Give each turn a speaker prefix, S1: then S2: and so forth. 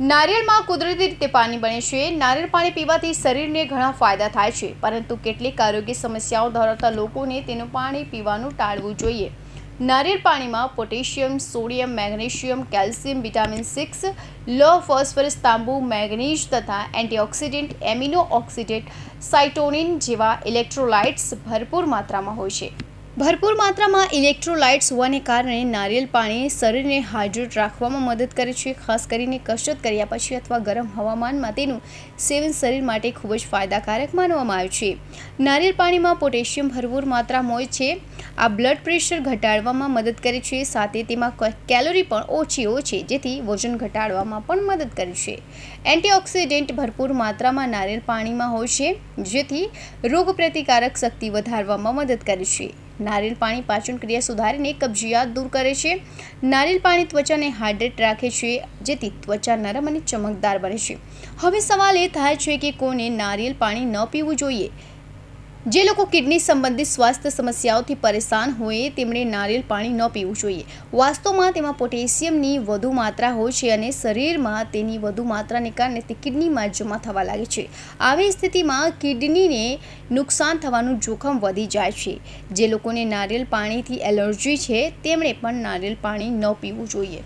S1: નારિયેળમાં કુદરતી રીતે પાણી બને છે. નારિયેળ પાણી પીવાથી શરીરને ઘણા ફાયદા થાય છે, પરંતુ કેટલીક આરોગ્ય સમસ્યાઓ ધરાવતા લોકોને તેનું પાણી પીવાનું ટાળવું જોઈએ. નારિયેળ પાણીમાં potassium, sodium, magnesium, calcium, vitamin six, લો, ફોસ્ફરસ, તાંબુ મેગ્નેશ તથા એન્ટીઓક્સિડન્ટ, એમિનો ઓક્સિડન્ટ સાઇટોનિન જેવા ઇલેક્ટ્રોલાઇટ્સ ભરપૂર માત્રામાં હોય છે. ભરપૂર માત્રામાં ઇલેક્ટ્રોલાઇટ્સ હોવાને કારણે નારિયેલ પાણી શરીરને હાઇડ્રેટ રાખવામાં મદદ કરે છે, ખાસ કરીને કસરત કર્યા પછી અથવા ગરમ હવામાનમાં. તેનું સેવન શરીર માટે ખૂબ જ ફાયદાકારક માનવામાં આવે છે. નારિયેળ પાણીમાં પોટેશિયમ ભરપૂર માત્રામાં હોય છે. આ બ્લડ પ્રેશર ઘટાડવામાં મદદ કરે છે. સાથે તેમાં કેલોરી પણ ઓછી હોય છે, જેથી વજન ઘટાડવામાં પણ મદદ કરે છે. એન્ટીઓક્સિડન્ટ ભરપૂર માત્રામાં નારિયેળ પાણીમાં હોય છે, જેથી રોગપ્રતિકારક શક્તિ વધારવામાં મદદ કરે છે. નારિયેળ પાણી પાચન ક્રિયા સુધારીને કબજિયાત દૂર કરે છે. નારિયેળ પાણી ત્વચાને હાઇડ્રેટ રાખે છે, જેથી ત્વચા નરમ અને ચમકદાર બને છે. હવે સવાલ એ થાય છે કે કોને નારિયેળ પાણી ન પીવું જોઈએ? જે લોકો કિડની સંબંધિત સ્વાસ્થ્ય સમસ્યાઓથી પરેશાન હોય, તેમણે નારિયેળ પાણી ન પીવું જોઈએ. વાસ્તવમાં તેમાં પોટેશિયમની વધુ માત્રા હોય છે અને શરીરમાં તેની વધુ માત્રાને કારણે તે કિડનીમાં જમા થવા લાગે છે. આવી સ્થિતિમાં કિડનીને નુકસાન થવાનું જોખમ વધી જાય છે. જે લોકોને નારિયેળ પાણીથી એલર્જી છે, તેમણે પણ નારિયેળ પાણી ન પીવું જોઈએ.